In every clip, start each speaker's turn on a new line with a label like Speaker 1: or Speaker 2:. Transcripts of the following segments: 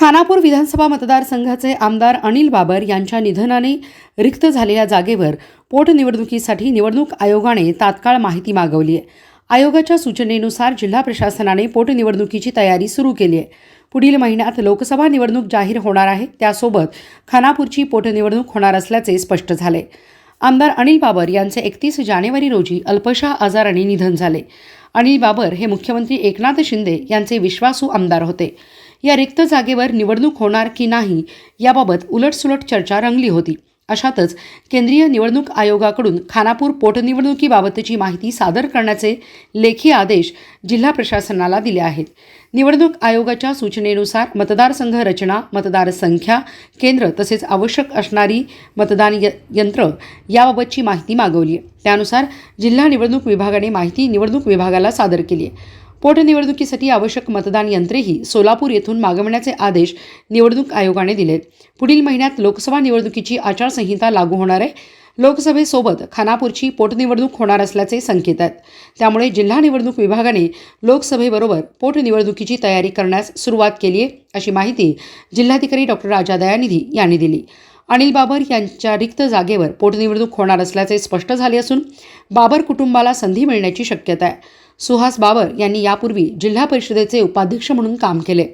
Speaker 1: खानापूर विधानसभा मतदारसंघाचे आमदार अनिल बाबर यांच्या निधनाने रिक्त झालेल्या जागेवर पोटनिवडणुकीसाठी निवडणूक आयोगाने तात्काळ माहिती मागवली आहे. आयोगाच्या सूचनेनुसार जिल्हा प्रशासनाने पोटनिवडणुकीची तयारी सुरू केली आहे. पुढील महिन्यात लोकसभा निवडणूक जाहीर होणार आहे. त्यासोबत खानापूरची पोटनिवडणूक होणार असल्याचे स्पष्ट झाले. आमदार अनिल बाबर यांचे एकतीस जानेवारी रोजी अल्पशा आजाराने निधन झाले. अनिल बाबर हे मुख्यमंत्री एकनाथ शिंदे यांचे विश्वासू आमदार होते. या रिक्त जागेवर निवडणूक होणार की नाही याबाबत उलटसुलट चर्चा रंगली होती. अशातच केंद्रीय निवडणूक आयोगाकडून खानापूर पोटनिवडणुकीबाबतची माहिती सादर करण्याचे लेखी आदेश जिल्हा प्रशासनाला दिले आहेत. निवडणूक आयोगाच्या सूचनेनुसार मतदारसंघ रचना मतदार संख्या केंद्र तसेच आवश्यक असणारी मतदान य यंत्र याबाबतची माहिती मागवली आहे. त्यानुसार जिल्हा निवडणूक विभागाने माहिती निवडणूक विभागाला सादर केली आहे. पोटनिवडणुकीसाठी आवश्यक मतदान यंत्रेही सोलापूर येथून मागवण्याचे आदेश निवडणूक आयोगाने दिलेत पुढील महिन्यात लोकसभा निवडणुकीची आचारसंहिता लागू होणार आहे. लोकसभेसोबत खानापूरची पोटनिवडणूक होणार असल्याचे संकेत आहेत. त्यामुळे जिल्हा निवडणूक विभागाने लोकसभेबरोबर पोटनिवडणुकीची तयारी करण्यास सुरुवात केली आहे अशी माहिती जिल्हाधिकारी डॉक्टर राजा दयानिधी यांनी दिली. अनिल बाबर यांच्या रिक्त जागेवर पोटनिवडणूक होणार असल्याचे स्पष्ट झाले असून बाबर कुटुंबाला संधी मिळण्याची शक्यता आहे. सुहास बाबर यांनी यापूर्वी जिल्हा परिषदेचे उपाध्यक्ष म्हणून काम केले.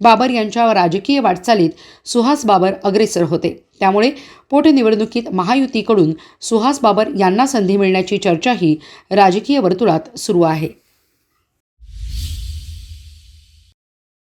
Speaker 1: बाबर यांच्या राजकीय वाटचालीत सुहास बाबर अग्रेसर होते. त्यामुळे पोटनिवडणुकीत महायुतीकडून सुहास बाबर यांना संधी मिळण्याची चर्चाही राजकीय वर्तुळात सुरू आहे.